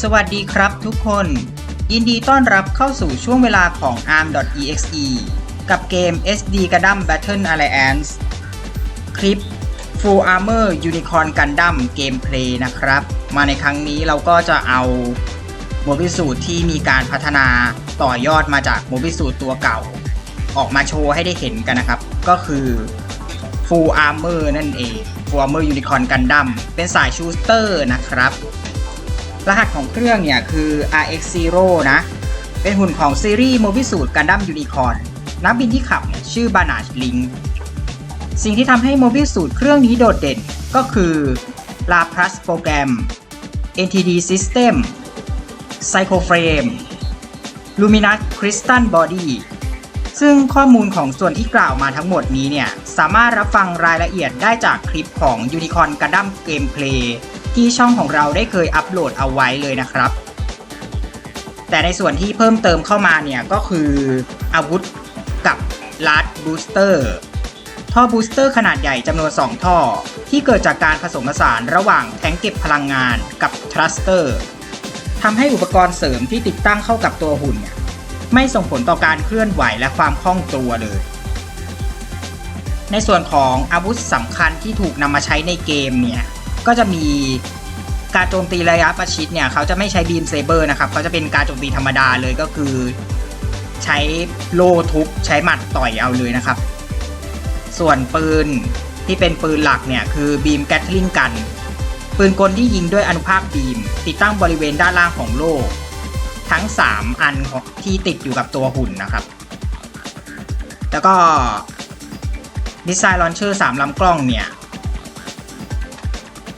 สวัสดีครับทุกคน ยินดีต้อนรับเข้าสู่ช่วงเวลาของ arm.exe กับเกม SD Gundam Battle Alliance คลิป Full Armor Unicorn Gundam Gameplay นะครับ มาในครั้งนี้เราก็จะเอาโมบิสูตรที่มีการพัฒนาต่อยอดมาจากโมบิสูตรตัวเก่า ออกมาโชว์ให้ได้เห็นกันนะครับ ก็คือ Full Armor นั่นเอง Full Armor Unicorn Gundam เป็นสายชูสเตอร์นะครับ รหัสของเครื่องเนี่ยคือ RX0 นะ เป็นหุ่นของซีรีส์โมบิสูตรกันดั้มยูนิคอร์นักบินที่ขับเนี่ยชื่อบานาชลิง สิ่งที่ทำให้โมบิสูตรเครื่องนี้โดดเด่นก็คือลาพลัสโปรแกรม NTD System Psycho Frame Luminous Crystal Body ซึ่งข้อมูลของส่วนที่กล่าวมาทั้งหมดนี้เนี่ย สามารถรับฟังรายละเอียดได้จากคลิปของ Unicorn Gundam Gameplay ที่ช่องของเราได้เคยอัปโหลดเอาไว้เลยนะครับ แต่ในส่วนที่เพิ่มเติมเข้ามาเนี่ยก็คืออาวุธกับลัดบูสเตอร์ท่อบูสเตอร์ขนาดใหญ่จำนวน 2 ท่อ ที่เกิดจากการผสมผสานระหว่างแทงเก็บพลังงานกับทรัสเตอร์ทำให้อุปกรณ์เสริมที่ติดตั้งเข้ากับตัวหุ่นเนี่ยไม่ส่งผลต่อการเคลื่อนไหวและความคล่องตัวเลย ในส่วนของอาวุธสำคัญที่ถูกนำมาใช้ในเกมเนี่ย ก็จะมีการโจมตีระยะประชิดเนี่ยเขาจะไม่ใช้บีมเซเบอร์นะครับเขาจะเป็นการโจมตีธรรมดาเลยก็คือ ใช้โลทุบใช้หมัดต่อยเอาเลยนะครับ ส่วนปืนที่เป็นปืนหลักเนี่ยคือบีมแกตลิงกัน ปืนกลที่ยิงด้วยอนุภาคบีม ติดตั้งบริเวณด้านล่างของโล่ทั้ง 3 อันที่ติดอยู่กับตัวหุ่นนะครับ แล้วก็มิสไซล์ลอนเชอร์3ลำกล้องเนี่ย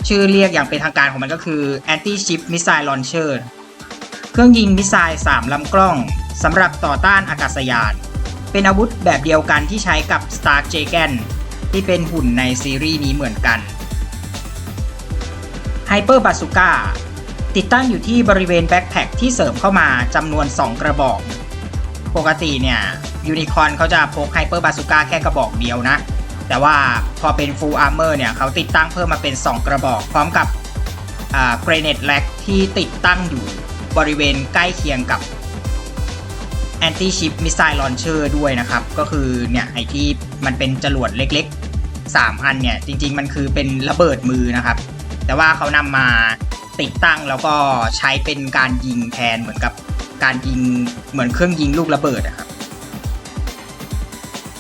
ชื่อเรียกอย่างเป็นทางการของมันก็คือ Anti Ship Missile Launcher เครื่องยิงมิสไซล์ 3 ลำกล้องสำหรับต่อต้านอากาศยาน เป็นอาวุธแบบเดียวกันที่ใช้กับ Star j a g a n ที่เป็นหุ่นในซีรีส์นี้เหมือนกัน Hyper Bazooka ติดตั้งอยู่ที่บริเวณแบ็คแพคที่เสริมเข้ามาจำนวน 2 กระบอก ปกติเนี่ยยูนิคอนเขาจะพก Hyper Bazooka แค่กระบอกเดียวนะ แต่ว่าพอเป็น Full Armor เนี่ยเขาติดตั้งเพิ่มมาเป็น 2 กระบอก พร้อมกับเกรเนตแล็กที่ติดตั้งอยู่บริเวณใกล้เคียงกับ Anti Ship Missile Launcher ด้วยนะครับ ก็คือเนี่ยไอที่มันเป็นจรวดเล็กๆ 3 อันเนี่ยจริงๆมันคือเป็นระเบิดมือนะครับ แต่ว่าเขานำมาติดตั้งแล้วก็ใช้เป็นการยิงแทนเหมือนกับการยิงเหมือนเครื่องยิงลูกระเบิดนะครับ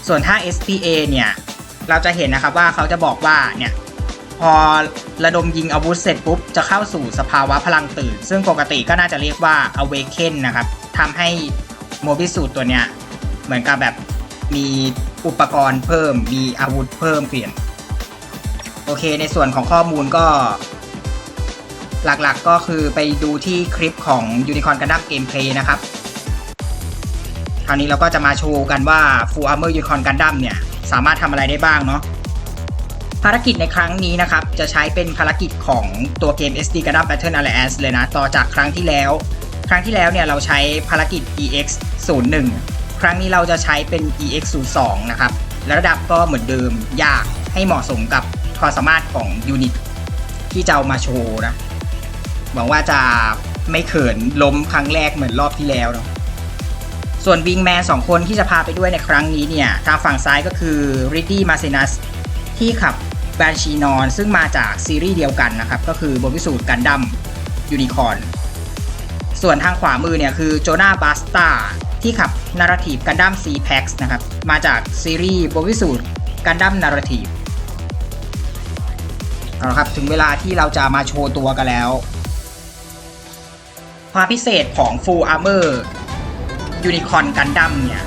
ส่วนถ้า SPA เนี่ย เราจะเห็นนะครับว่าเขาจะบอกว่าเนี่ยพอระดมยิงอาวุธเสร็จปุ๊บ จะเข้าสู่สภาวะพลังตื่น ซึ่งปกติก็น่าจะเรียกว่า awaken นะครับทำให้โมบิสูตตัวเนี้ยเหมือนกับแบบมีอุปกรณ์เพิ่ม มีอาวุธเพิ่มเปลี่ยน โอเคในส่วนของข้อมูลก็ หลักๆก็คือไปดูที่คลิปของ Unicorn Gundam Gameplay นะครับ คราวนี้เราก็จะมาโชว์กันว่า Full Armor Unicorn Gundam เนี่ย สามารถทำอะไรได้บ้างเนาะภารกิจในครั้งนี้นะครับ จะใช้เป็นภารกิจของตัวเกม SD Gundam Battle Alliance เลยนะ ต่อจากครั้งที่แล้ว ครั้งที่แล้วเนี่ยเราใช้ภารกิจ EX 01ครั้งนี้เราจะใช้เป็น EX 02นะครับระดับก็เหมือนเดิมยากให้เหมาะสมกับความสามารถของยูนิตที่จะเอามาโชว์นะหวังว่าจะไม่เขินล้มครั้งแรกเหมือนรอบที่แล้วเนาะ ส่วนวิงแมนสองคนที่จะพาไปด้วยในครั้งนี้เนี่ย ทางฝั่งซ้ายก็คือริดดี้มาเซนัสที่ขับแบนชีนอนซึ่งมาจากซีรีส์เดียวกันนะครับ ก็คือบทพิสูจน์กันดั้มยูนิคอนส่วนทางขวามือเนี่ยคือโจนาบาสตาที่ขับนาราทีฟกันดั้มซีแพ็กส์นะครับ มาจากซีรีส์บทพิสูจน์กันดั้มนาราทีฟเอาละครับถึงเวลาที่เราจะมาโชว์ตัวกันแล้ว ความพิเศษของ Full Armor ยูนิคอนกันดั้มเนี่ย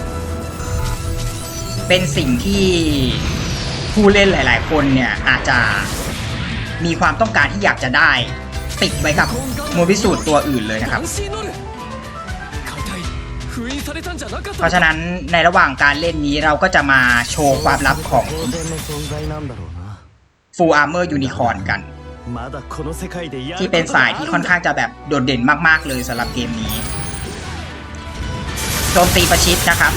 เป็นสิ่งที่ผู้เล่นหลาย ๆ คนเนี่ยอาจจะมีความต้องการที่อยากจะได้ ติดไว้กับมูวิสูตรตัวอื่นเลยนะครับ เพราะฉะนั้นในระหว่างการเล่นนี้เราก็จะมาโชว์ความลับของฟูอาร์เมอร์ยูนิคอนกัน ที่เป็นสายที่ค่อนข้างจะแบบโดดเด่นมาก ๆ เลยสำหรับเกมนี้ จมตีประชิดนะครับ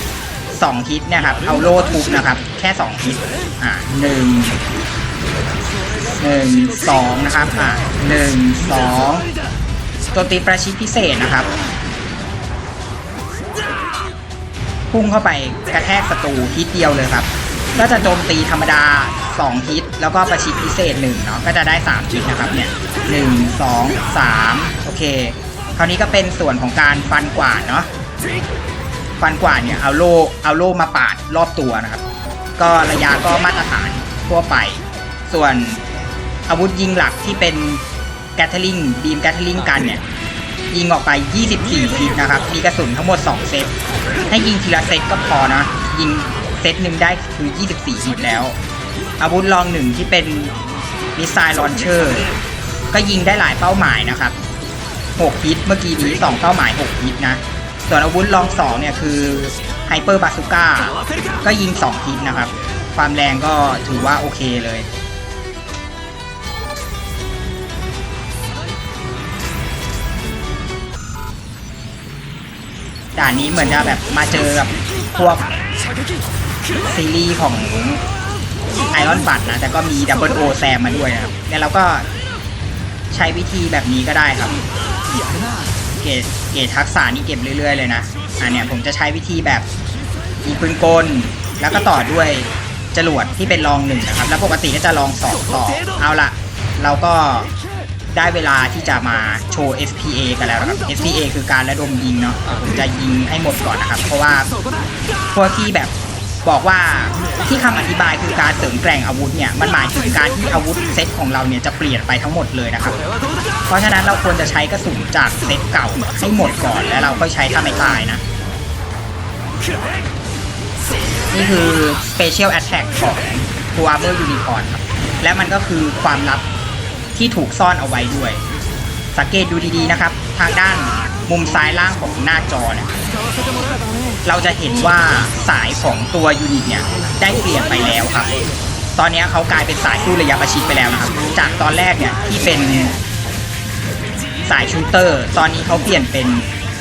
สองฮิตเนะครับ เอาโล่ทุบนะครับ แค่สองฮิตอ่าหนึ่งหนึ่งสองนะครับอ่าหนึ่งสองโจมตีประชิดพิเศษนะครับพุ่งเข้าไปกระแทกศัตรูฮิตเดียวเลยครับ ก็จะโจมตีธรรมดา 2 ฮิต แล้วก็ประชิดพิเศษ1เนาะก็จะได้ 3 ฮิตนะครับเนี่ย1 2 3โอเค คราวนี้ก็เป็นส่วนของการฟันกวาดเนาะ ฟันกว่าเนี่ยเอาโล่เอาโล่มาปาดรอบตัวนะครับ ก็ระยะก็มาตรฐานทั่วไป ส่วนอาวุธยิงหลักที่เป็นแกทเทอริงบีมแกทเทอริงกันเนี่ยยิงออกไป 24ฮิตนะครับ มีกระสุนทั้งหมด 2 เซต ให้ยิงทีละเซตก็พอนะ ยิงเซตหนึ่งได้คือ 24ฮิตแล้ว อาวุธรองหนึ่งที่เป็นมิสไซล์ลอนเชอร์ ก็ยิงได้หลายเป้าหมายนะครับ 6 ฮิต เมื่อกี้นี้2เป้าหมาย 6 ฮิตนะ ส่วนอาวุธรอง2เนี่ยคือไฮเปอร์บาซูก้าก็ยิง2ฮิตนะครับ ความแรงก็ถือว่าโอเคเลยด่านนี้เหมือนจะแบบมาเจอกับพวกซีรีส์ของไอรอนบัตนะ แต่ก็มีดับเบิลโอแซมมาด้วยนะครับแล้วเราก็ใช้วิธีแบบนี้ก็ได้ครับ เกรดเกรดทักษะนี่เก็บเรื่อย ๆ เลยนะอันเนี้ยผมจะใช้วิธีแบบมีปืนกล แล้วก็ต่อด้วยจรวดที่เป็นรองหนึ่งนะครับ แล้วปกติก็จะลองสองต่อ เอาละเราก็ได้เวลาที่จะมาโชว์ SPA กันแล้วนะครับ SPA คือการระดมยิงเนาะผมจะยิงให้หมดก่อนนะครับ เพราะว่าพวกที่แบบ บอกว่าที่คำอธิบายคือการเสริมแกร่งอาวุธเนี่ยมันหมายถึงการที่อาวุธเซตของเราเนี่ยจะเปลี่ยนไปทั้งหมดเลยนะครับ เพราะฉะนั้นเราควรจะใช้กระสุนจากเซตเก่าให้หมดก่อนแล้วเราก็ใช้ถ้าไม่ตายนะ นี่คือ Special Attack ของ f u a r m e r Unicorn ครับและมันก็คือความลับที่ถูกซ่อนเอาไว้ด้วย สังเกตดูดีๆนะครับ ทางด้าน มุมซ้ายล่างของหน้าจอเนี่ยเราจะเห็นว่าสายของตัวยูนิตเนี่ยได้เปลี่ยนไปแล้วครับ ตอนนี้เขากลายเป็นสายสู้ระยะประชิดไปแล้วนะครับ จากตอนแรกเนี่ยที่เป็นสายชูเตอร์ ตอนนี้เขาเปลี่ยนเป็น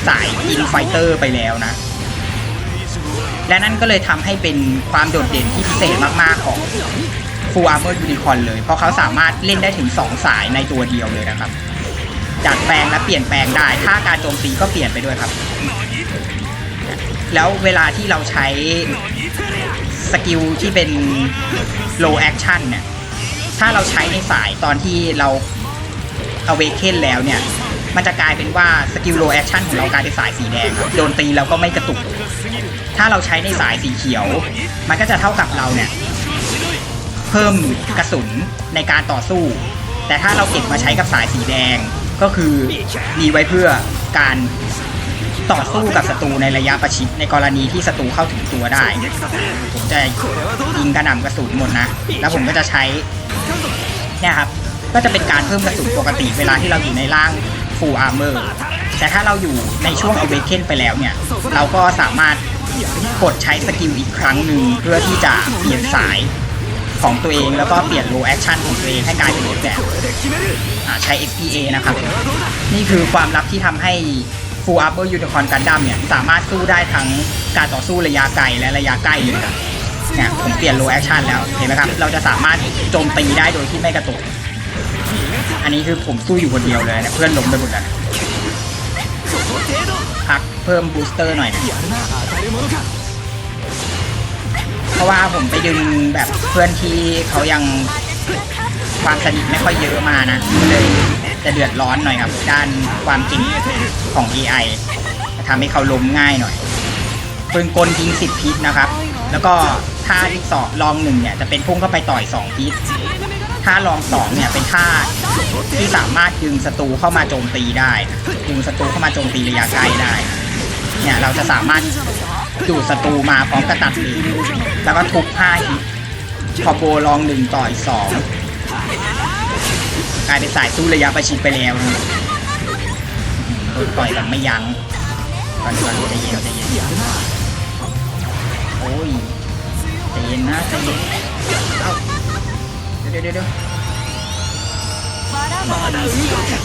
สายอินไฟเตอร์ไปแล้วนะ และนั่นก็เลยทำให้เป็นความโดดเด่นที่พิเศษมาก ๆ ของ Full Armor Unicorn เลย เพราะเขาสามารถเล่นได้ถึง 2 สายในตัวเดียวเลยนะครับ ดัดแปลงและเปลี่ยนแปลงได้ถ้าการโจมตีก็เปลี่ยนไปด้วยครับ แล้วเวลาที่เราใช้สกิลที่เป็น low action เนี่ย ถ้าเราใช้ในสายตอนที่เรา awaken แล้วเนี่ย มันจะกลายเป็นว่าสกิล low action ของเรากลายเป็นสายสีแดงครับโดนตีเราก็ไม่กระตุก ถ้าเราใช้ในสายสีเขียว มันก็จะเท่ากับเราเนี่ย เพิ่มกระสุนในการต่อสู้ แต่ถ้าเราเก็บมาใช้กับสายสีแดง ก็คือมีไว้เพื่อการต่อสู้กับศัตรูในระยะประชิดในกรณีที่ศัตรูเข้าถึงตัวได้ ผมจะยิงกระหน่ำกระสุนหมดนะ แล้วผมก็จะใช้เนี่ยครับ ก็จะเป็นการเพิ่มกระสุนปกติเวลาที่เราอยู่ในร่าง full armor แต่ถ้าเราอยู่ในช่วง awaken ไปแล้วเนี่ย เราก็สามารถกดใช้สกิลอีกครั้งหนึ่งเพื่อที่จะเปลี่ยนสาย ของตัวเองแล้วก็เปลี่ยน low action ของตัวเองให้กลายเป็นรูปแบบใช้ XPA นะครับ นี่คือความลับที่ทำให้ Full Armor Unicorn Gundam เนี่ย สามารถสู้ได้ทั้งการต่อสู้ระยะไกลและระยะใกล้เลยครับเนี่ยผมเปลี่ยน low action แล้วเห็นไหมครับ เราจะสามารถโจมตีได้โดยที่ไม่กระตุก อันนี้คือผมสู้อยู่คนเดียวเลยนะเพื่อนล้มไปหมดแล้วพักเพิ่มบูสเตอร์หน่อย เพราะว่าผมไปดึงแบบเพื่อนที่เขายังความสนิทไม่ค่อยเยอะมานะก็เลยจะเดือดร้อนหน่อยครับ ด้านความเก่งของ AI จะทำให้เขาล้มง่ายหน่อยปืนกลยิง 10 พิษนะครับ แล้วก็ท่าที่สองลองหนึ่งเนี่ยจะเป็นพุ่งเข้าไปต่อย 2 พิษท่าลองสองเนี่ยเป็นท่าที่สามารถดึงศัตรูเข้ามาโจมตีได้ดึงศัตรูเข้ามาโจมตีระยะใกล้ได้ เนี่ยเราจะสามารถดูดศัตรูมาพร้อมกระตัดหลีก แล้วก็ทุบห้าฮิตพอโบลองหนึ่งต่อยสองกลายเป็นสายสู้ระยะประชิดไปแล้วนะโดนต่อยแบบไม่ยัง้งตอนนี้ก่อนใจเย็นใจเย็นโอ้ยใจเย็นนะใจเย็นเอ้าเดี๋ยวเดี๋ยวเดี๋ยว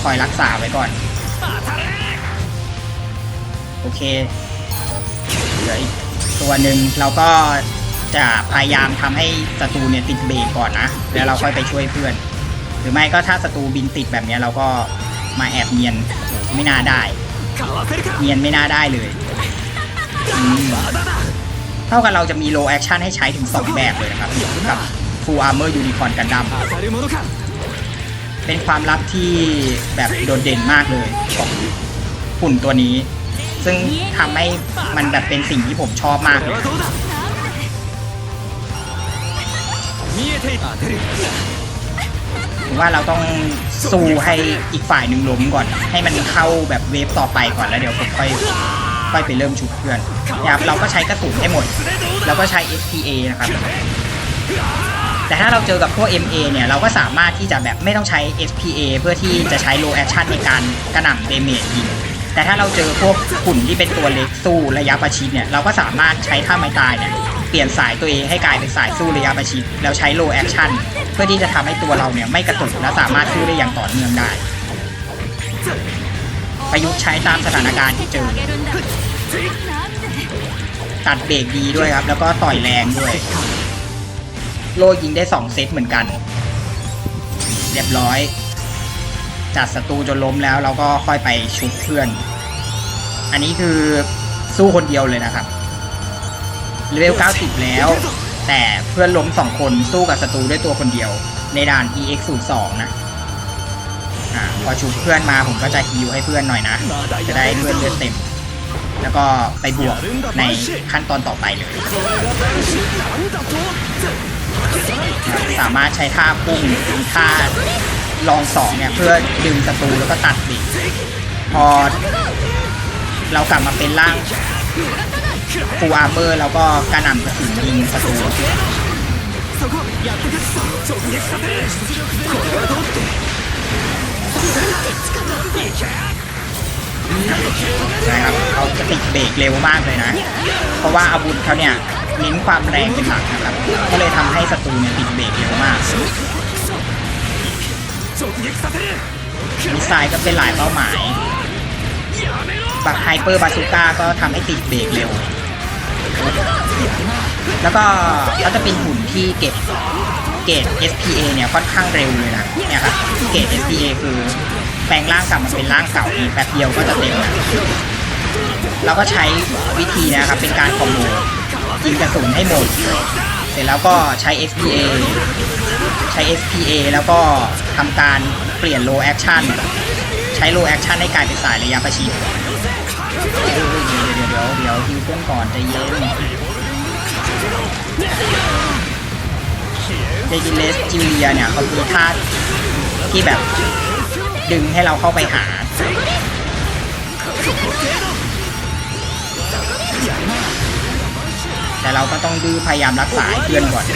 คอยรักษาไว้ก่อน โอเคเหลืออีกตัวหนึ่งเราก็ จะพยายามทำให้ศัตรูเนี่ยติดเบรกก่อนนะ แล้วเราค่อยไปช่วยเพื่อน หรือไม่ก็ถ้าศัตรูบินติดแบบนี้เราก็มาแอบเนียนไม่น่าได้ เนียนไม่น่าได้เลยเท่ากันเราจะมีโลแอคชั่นให้ใช้ถึง 2 แบบเลยนะครับกับฟูลอาร์เมอร์ยูนิคอนกันดัมเป็นความลับที่แบบโดดเด่นมากเลยของหุ่นตัวนี้ ซึ่งทำให้มันแบบเป็นสิ่งที่ผมชอบมากเลย 当てる ผมว่าเราต้องสู้ให้อีกฝ่ายหนึ่งล้มก่อน ให้มันเข้าแบบเวฟต่อไปก่อนแล้วเดี๋ยวผมค่อยค่อยไปเริ่มชุบเพื่อนนะครับเราก็ใช้กระสุนให้หมด แล้วก็ใช้ SPA นะครับ แต่ถ้าเราเจอกับพวก MA เนี่ยเราก็สามารถที่จะแบบไม่ต้องใช้ SPA เพื่อที่จะใช้ low action ในการกระหน่ำเดเมจยิง แต่ถ้าเราเจอพวกหุ่นที่เป็นตัวเล็กสู้ระยะประชิดเนี่ยเราก็สามารถใช้ท่าไม้ตายเนี่ยเ ปลี่ยนสายตัวเองให้กลายเป็นสายสู้ระยะประชิดแล้วใช้ low action เพื่อที่จะทำให้ตัวเราเนี่ยไม่กระตุกและสามารถสู้ได้อย่างต่อเนื่องได้ ประยุกต์ใช้ตามสถานการณ์ที่เจอ ตัดเบรกดีด้วยครับ แล้วก็ต่อยแรงด้วย โลยิงได้ 2 เซตเหมือนกัน เรียบร้อย จัดศัตรูจนล้มแล้วเราก็ค่อยไปชุบเพื่อน อันนี้คือสู้คนเดียวเลยนะครับ เลเวล 90 แล้ว แต่เพื่อนล้มสองคนสู้กับศัตรูด้วยตัวคนเดียว ในด่าน EX 0 2นะอ่าพอชุบเพื่อนมาผมก็จะฮิวให้เพื่อนหน่อยนะ จะได้เพื่อนเลือดเต็ม แล้วก็ไปบวกในขั้นตอนต่อไปเลย สามารถใช้ท่าปุ่งท่าลองสองเนี่ยเพื่อดึงศัตรูแล้วก็ตัดดิพอเรากลับมาเป็นร่าง ฟูอาร์เมอร์แล้วก็กระหน่ำกระสุนยิงศัตูนะครับเขาจะติดเบรกเร็วมากเลยนะ เพราะว่าอาวุธเขาเนี่ยเน้นความแรงเป็นหลักนะครับ ก็เลยทำให้ศัตรูเนี่ยติดเบรกเร็วมากมิสไซล์ก็เป็นหลายเป้าหมาย บักไฮเปอร์บาซูก้าก็ทำให้ติดเบรกเร็ว แล้วก็เขาจะเป็นหุ่นที่เก็บเกรด SPA เนี่ยค่อนข้างเร็วเลยนะเนี่ยครับเกรด SPA คือแปลงร่างกลับมาเป็นร่างเก่าอีกแป๊บเดียวก็จะเต็มแล้วเราก็ใช้วิธีนะครับเป็นการคอมโบยิงกระสุนให้หมด เสร็จแล้วก็ใช้ SPA ใช้ SPA แล้วก็ทำการเปลี่ยน low action ใช้ low action ให้กลายเป็นสายระยะประชิดเดี๋ยวเดี๋ยวเดี๋ยวเดี๋ยวฮิวเพื่อนก่อนใจเย็นเดจินเลสจิวเลียเนี่ยเขามีท่าที่แบบดึงให้เราเข้าไปหา แต่เราก็ต้องดื้อพยายามรักษาเพื่อนก่อนเ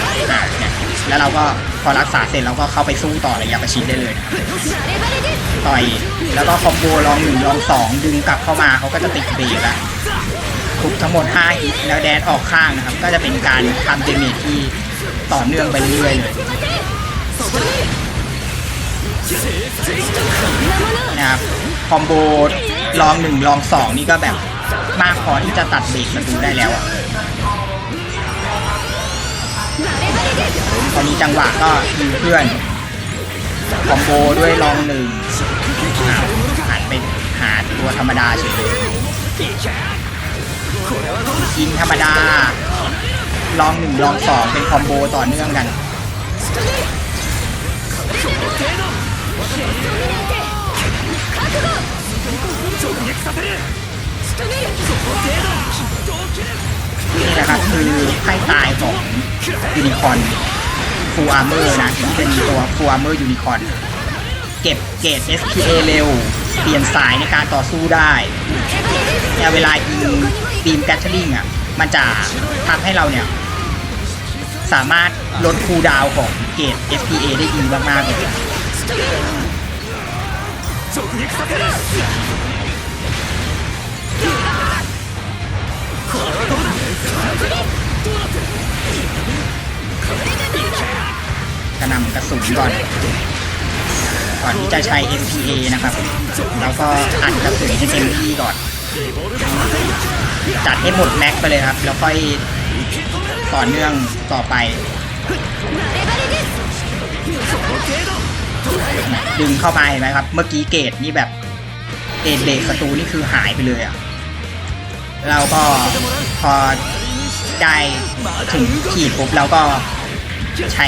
นี่ย แล้วเราก็พอรักษาเสร็จเราก็เข้าไปสู้ต่อระยะประชิดได้เลยครับต่อยแล้วก็คอมโบลองหนึ่งลองสองดึงกลับเข้ามาเขาก็จะติดเบรกล้วทุกทั้งหมด5ฮิตแล้วแดนออกข้างนะครับ ก็จะเป็นการทำเดเมจที่ต่อเนื่องไปเรื่อยๆเลยนะครับคอมโบลองหนึ่งลองสองนี่ก็แบบมากพอที่จะตัดเบรกศัตรูได้แล้วอะ อนนี้จังหวะก็ยิงเพื่อนคอมโบด้วยลองหนึ่งอะหันไปหาตัวธรรมดาเฉยยยิงธรรมดา ลองหนึ่งลองสองเป็นคอมโบต่อเนื่องกันนี่นะครับคือไพ่ตายของยูนิคอน ฟูอาร์เมอร์นะที่เป็นตัวฟูอาร์เมอร์ยูนิคอนเก็บเกรด SPA เร็ว เปลี่ยนสายในการต่อสู้ได้เนี่ยเวลายิงบีมแกตเทอริงอ่ะ มันจะทำให้เราเนี่ย สามารถลดคูลดาวน์ของเกรด SPA ได้ดีมากๆเลย 直撃させる กระนำกระสุนก่อนก่อนที่จะใช้ SPA นะครับ แล้วก็อัดกระสุนให้เต็มที่ก่อน จัดให้หมดแม็กไปเลยครับ แล้วค่อยต่อเนื่องต่อไป ดึงเข้ามาเห็นไหมครับ เมื่อกี้เกรดนี่แบบเดทเบรกศัตรูนี่คือหายไปเลยอะเราก็พอได้ถึงขีดปุ๊บเราก็ใช้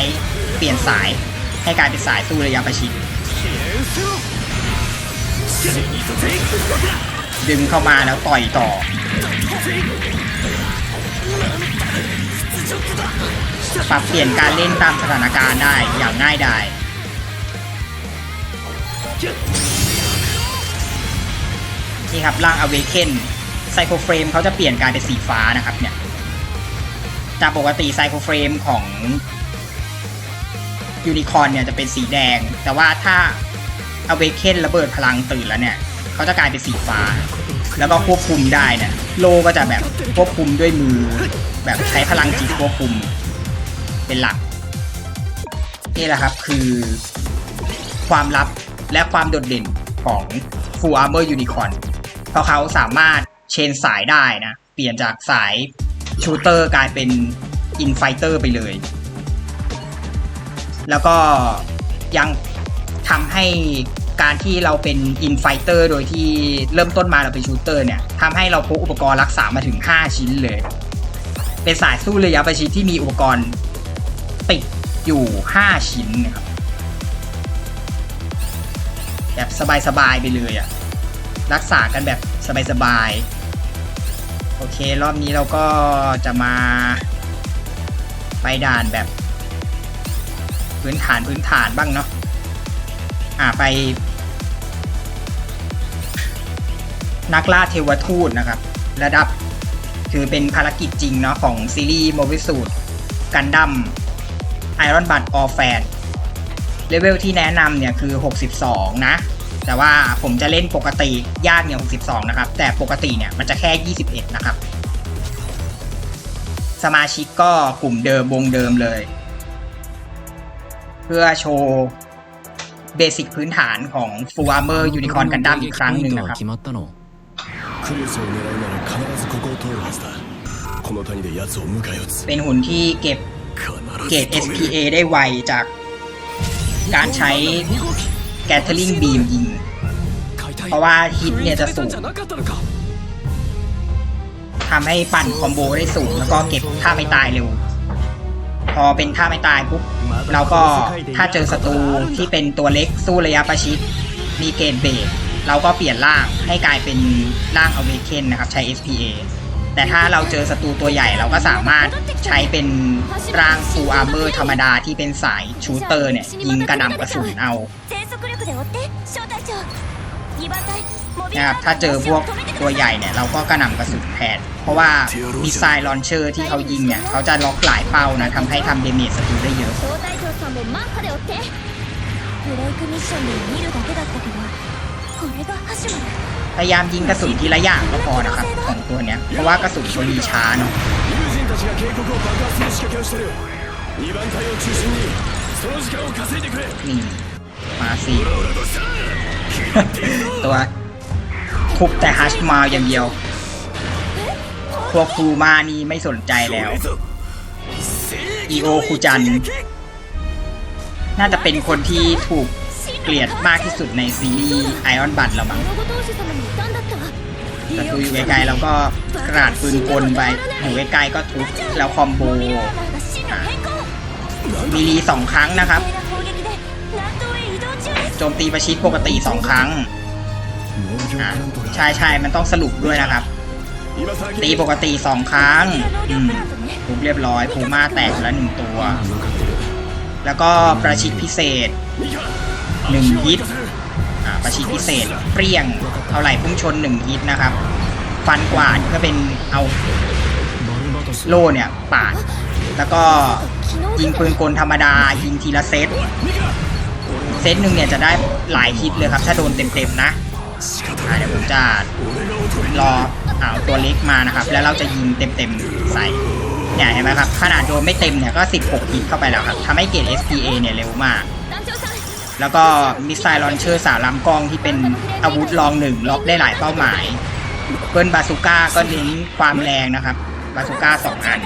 เปลี่ยนสายให้กลายเป็นสายสู้ระยะประชิดดึงเข้ามาแล้วต่อยต่อ ปรับเปลี่ยนการเล่นตามสถานการณ์ได้อย่างง่ายดายนี่ครับร่าง Awaken ไซโคเฟรมเขาจะเปลี่ยนกลายเป็นสีฟ้านะครับเนี่ย จากปกติไซโคเฟรมของ ยูนิคอนเนี่ยจะเป็นสีแดง แต่ว่าถ้า Awaken ระเบิดพลังตื่นแล้วเนี่ย เขาจะกลายเป็นสีฟ้า แล้วก็ควบคุมได้เนี่ยโลก็จะแบบควบคุมด้วยมือ แบบใช้พลังจิตควบคุม เป็นหลัก นี่แหละครับคือ ความลับและความโดดเด่นของ Full Armor Unicorn เพราะเขาสามารถเชนสายได้นะ เปลี่ยนจากสายชูเตอร์กลายเป็นอินไฟเตอร์ไปเลย แล้วก็ยังทำให้การที่เราเป็นอินไฟเตอร์โดยที่เริ่มต้นมาเราเป็นชูเตอร์เนี่ยทำให้เราพกอุปกรณ์รักษามาถึง 5 ชิ้นเลย เป็นสายสู้ระยะประชิดที่มีอุปกรณ์ติดอยู่ 5 ชิ้นนะครับแบบสบายๆไปเลยอะรักษากันแบบสบายๆโอเครอบนี้เราก็จะมาไปด่านแบบ พื้นฐานพื้นฐานบ้างเนาะอ่าไป นักล่าเทวทูตนะครับ ระดับคือเป็นภารกิจจริงเนาะของซีรีส์โมบิสูตกันดั้มไอรอนบัตออฟแฟนเลเวลที่แนะนำเนี่ยคือ 62 นะ แต่ว่าผมจะเล่นปกติยากเนี่ย 62 นะครับ แต่ปกติเนี่ยมันจะแค่ 21 นะครับ สมาชิกก็กลุ่มเดิมวงเดิมเลย พื่อโชว์เบสิกพื้นฐานของฟูอาร์เมอร์ยูนิคอร์นกันดั้มอีกครั้งหนึ่งนะครับเป็นหุ่นที่เก็บเกรด SPA ได้ไวจากการใช้แกทเทอริงบีมยิง เพราะว่าฮิตเนี่ยจะสูงทำให้ปั่นคอมโบได้สูงแล้วก็เก็บท่าไม่ตายเร็ว พอเป็นท่าไม่ตายปุ๊บเราก็ถ้าเจอศัตรูที่เป็นตัวเล็กสู้ระยะประชิด มีเกรดเบรกเราก็เปลี่ยนร่างให้กลายเป็นร่าง Awaken นะครับใช้ SPA แต่ถ้าเราเจอศัตรูตัวใหญ่เราก็สามารถใช้เป็นร่าง Full Armor ธรรมดาที่เป็นสายชูเตอร์เนี่ยยิงกระหน่ำกระสุนเอา นะครับถ้าเจอพวกตัวใหญ่เนี่ยเราก็กระหน่ำกระสุนแผดเพราะว่ามิไซล์ลอนเชอร์ที่เขายิงเนี่ยเขาจะล็อกหลายเป้านะทำให้ทำเดเมจศัตรูได้เยอะพยายามยิงกระสุนทีละอย่างก็พอนะครับของตัวเนี้ยเพราะว่ากระสุนเขารีช้าเนาะนี่มาสิตัว ทุบแต่ฮัชมาอย่างเดียว พวกคูมานี่ไม่สนใจแล้ว อีโอคูจัน น่าจะเป็นคนที่ถูกเกลียดมากที่สุดในซีรีส์ไอออนบัตเราบ้างศัตรูอยู่ไกลๆแล้วก็กราดปืนกลไปอยู่ไกลๆก็ทุบแล้วคอมโบมีรีสองครั้งนะครับ โจมตีประชิดปกติสองครั้ง ใช่ใช่มันต้องสรุปด้วยนะครับ ตีปกติสองครั้งทุบเรียบร้อยภูมาแตกแล้วหนึ่งตัว แล้วก็ประชิดพิเศษหนึ่งฮิตประชิดพิเศษเปรี้ยงเอาไหล่พุ่งชนหนึ่งฮิตนะครับ ฟันกวาดก็เป็นเอาโล่เนี่ยปาด แล้วก็ยิงปืนกลธรรมดา ยิงทีละเซตเซตหนึ่งเนี่ยจะได้หลายฮิตเลยครับ ถ้าโดนเต็มๆนะ เดี๋ยวผมจะรอเอาตัวเล็กมานะครับ แล้วเราจะยิงเต็มๆใส่เนี่ยเห็นไหมครับขนาดโดนไม่เต็มเนี่ยก็ 16กิกเข้าไปแล้วครับทำให้เกรด SPA เนี่ยเร็วมาก แล้วก็มิสไซล์ลอนเชอร์สาลำกล้องที่เป็นอาวุธรองหนึ่งล็อกได้หลายเป้าหมายเบิลบาสุก้าก็เน้นความแรงนะครับบาสุก้าสองอัน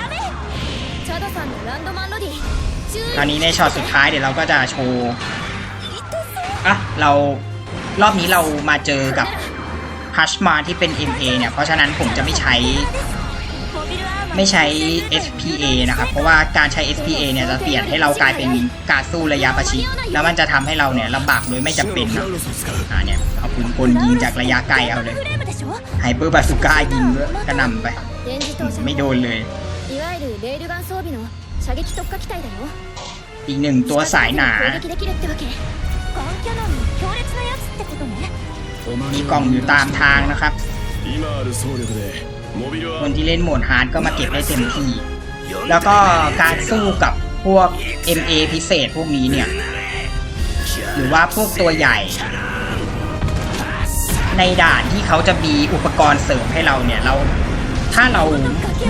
คราวนี้ในช็อตสุดท้ายเดี๋ยวเราก็จะโชว์อะเรา รอบนี้เรามาเจอกับพัชมาที่เป็น MA เนี่ย เพราะฉะนั้นผมจะไม่ใช้ ไม่ใช้ SPA นะครับ เพราะว่าการใช้ SPA เนี่ยจะเปลี่ยนให้เรากลายเป็นการสู้ระยะประชิดแล้วมันจะทำให้เราเนี่ยลำบากโดยไม่จำเป็นนะอ่าเนี่ยเอาปืนกลยิงจากระยะไกลเอาเลยไฮเปอร์บาสุก้ายิงกระนำไป ไม่โดนเลยอีกหนึ่งตัวสายหนา มีกล่องอยู่ตามทางนะครับ คนที่เล่นโหมดฮาร์ดก็มาเก็บได้เต็มที่ แล้วก็การสู้กับพวก MA พิเศษพวกนี้เนี่ย หรือว่าพวกตัวใหญ่ ในด่านที่เขาจะมีอุปกรณ์เสริมให้เราเนี่ยเราถ้าเรา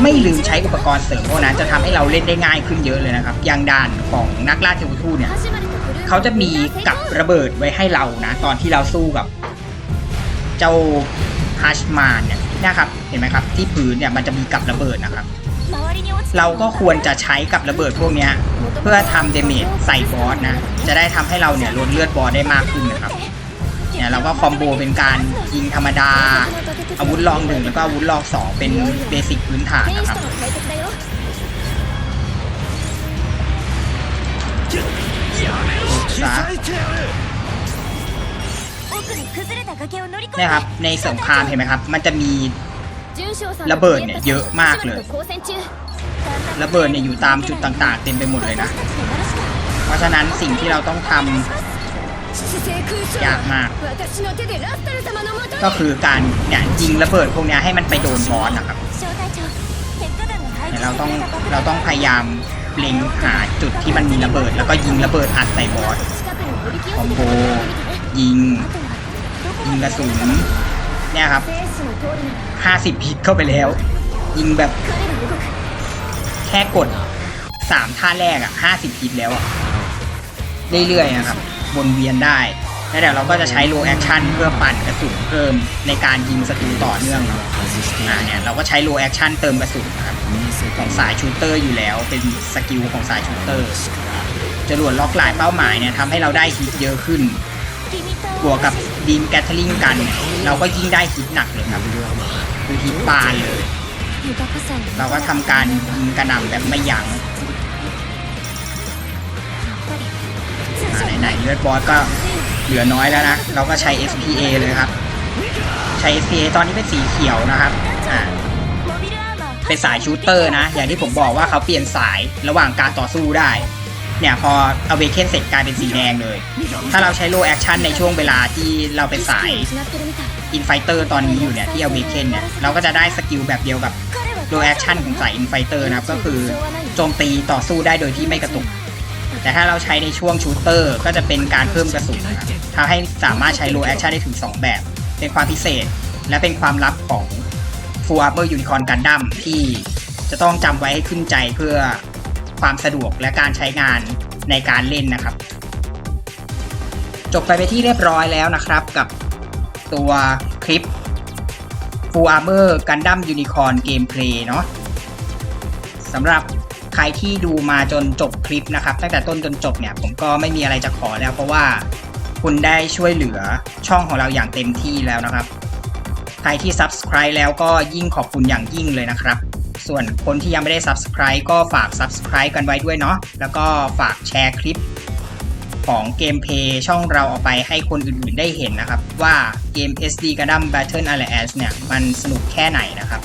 ไม่ลืมใช้อุปกรณ์เสริมพวกนั้นจะทำให้เราเล่นได้ง่ายขึ้นเยอะเลยนะครับ อย่างด่านของนักล่าเทวทูตเนี่ย เขาจะมีกับระเบิดไว้ให้เรานะ ตอนที่เราสู้กับ เจ้าฮัชมานเนี่ยนะครับ เห็นไหมครับ ที่พื้นเนี่ยมันจะมีกับระเบิดนะครับ เราก็ควรจะใช้กับระเบิดพวกนี้เพื่อทำเดเมจใส่บอสนะ จะได้ทำให้เราเนี่ยลดเลือดบอสได้มากขึ้นนะครับเนี่ยเราก็คอมโบเป็นการยิงธรรมดา อาวุธลองหนึ่งแล้วก็อาวุธลองสองเป็นเบสิกพื้นฐานนะครับ นี่ะครับในสงครามเห็นไหมครับ มันจะมีระเบิดเนี่ยเยอะมากเลย ระเบิดเนี่ยอยู่ตามจุดต่างๆ เต็มไปหมดเลยนะ เพราะฉะนั้นสิ่งที่เราต้องทำยากมาก ก็คือการเนี่ยยิงระเบิดพวกนี้ให้มันไปโดนมอสนะครับเราต้องเราต้องพยายาม เล็งหาจุดที่มันมีระเบิด แล้วก็ยิงระเบิดอัดใส่บอสคอมโบยิง ยิงกระสุนเนี่ยครับ 50ฮิตเข้าไปแล้ว ยิงแบบ แค่กดสามท่าแรกอะ 50ฮิตแล้วอะ เรื่อยๆนะครับวนเวียนได้ แล้วเดี๋ยวเราก็จะใช้โลแอคชั่นเพื่อปั่นกระสุนเพิ่มในการยิงศัตรูต่อเนื่องเนาะอ่าเนี่ยเราก็ใช้โลแอคชั่นเติมกระสุนครับของสายชูเตอร์อยู่แล้วเป็นสกิลของสายชูเตอร์จรวดล็อกหลายเป้าหมายเนี่ยทำให้เราได้ฮิตเยอะขึ้นบวกกับดีมแกทลิงกัน เราก็ยิ่งได้ฮิตหนักเลยครับคือฮิตปานเลย เราก็ทำการยิงกระหน่ำแบบไม่ยัง้งไหนๆเลือดบอสก็ เหลือน้อยแล้วนะ เราก็ใช้ SPA เลยครับ ใช้ SPA ตอนนี้เป็นสีเขียวนะครับอ่าเป็นสายชูเตอร์นะ อย่างที่ผมบอกว่าเขาเปลี่ยนสายระหว่างการต่อสู้ได้ เนี่ยพอเอาเวเคนเสร็จกลายเป็นสีแดงเลย ถ้าเราใช้โลแอคชั่นในช่วงเวลาที่เราเป็นสายอินไฟเตอร์ตอนนี้อยู่เนี่ยที่เอาเวเคนเนี่ยเราก็จะได้สกิลแบบเดียวกับโลแอคชั่นของสายอินไฟเตอร์นะก็คือโจมตีต่อสู้ได้โดยที่ไม่กระตุก แต่ถ้าเราใช้ในช่วงชูเตอร์ก็จะเป็นการเพิ่มกระสุนทำให้สามารถใช้โลแอคชั่นได้ถึง 2 แบบ เป็นความพิเศษ และเป็นความลับของ Full Armor Unicorn Gundam ที่จะต้องจำไว้ให้ขึ้นใจเพื่อความสะดวกและการใช้งานในการเล่นนะครับ จบไปไปที่เรียบร้อยแล้วนะครับกับตัวคลิป Full Armor Gundam Unicorn Gameplay เนาะสำหรับ ใครที่ดูมาจนจบคลิปนะครับ ตั้งแต่ต้นจนจบเนี่ย ผมก็ไม่มีอะไรจะขอแล้ว เพราะว่าคุณได้ช่วยเหลือช่องของเราอย่างเต็มที่แล้วนะครับ ใครที่ Subscribe แล้วก็ยิ่งขอบคุณอย่างยิ่งเลยนะครับ ส่วนคนที่ยังไม่ได้ Subscribe ก็ฝาก Subscribe กันไว้ด้วยเนาะแล้วก็ฝากแชร์คลิปของเกมเพย์ช่องเราออกไปให้คนอื่นๆได้เห็นนะครับ ว่าเกม SD Gundam Battle Alliance เนี่ย มันสนุกแค่ไหนนะครับ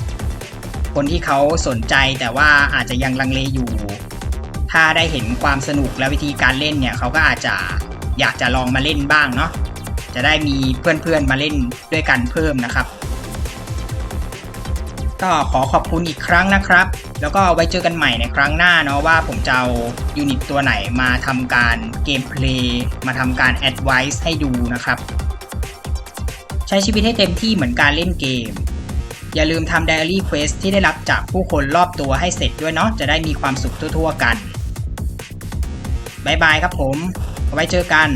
คนที่เขาสนใจแต่ว่าอาจจะยังลังเลอยู่ ถ้าได้เห็นความสนุกและวิธีการเล่นเนี่ยเขาก็อาจจะอยากจะลองมาเล่นบ้างเนาะจะได้มีเพื่อนๆมาเล่นด้วยกันเพิ่มนะครับ ก็ขอขอบคุณอีกครั้งนะครับ แล้วก็ไว้เจอกันใหม่ในครั้งหน้าเนาะว่าผมจะเอายูนิตตัวไหนมาทำการเกมเพลย์มาทำการแอดไวซ์ให้ดูนะครับ ใช้ชีวิตให้เต็มที่เหมือนการเล่นเกม อย่าลืมทำไดอารี่เควสที่ได้รับจากผู้คนรอบตัวให้เสร็จด้วยเนาะจะได้มีความสุขทั่วๆกันบายบายครับผม ไว้เจอกัน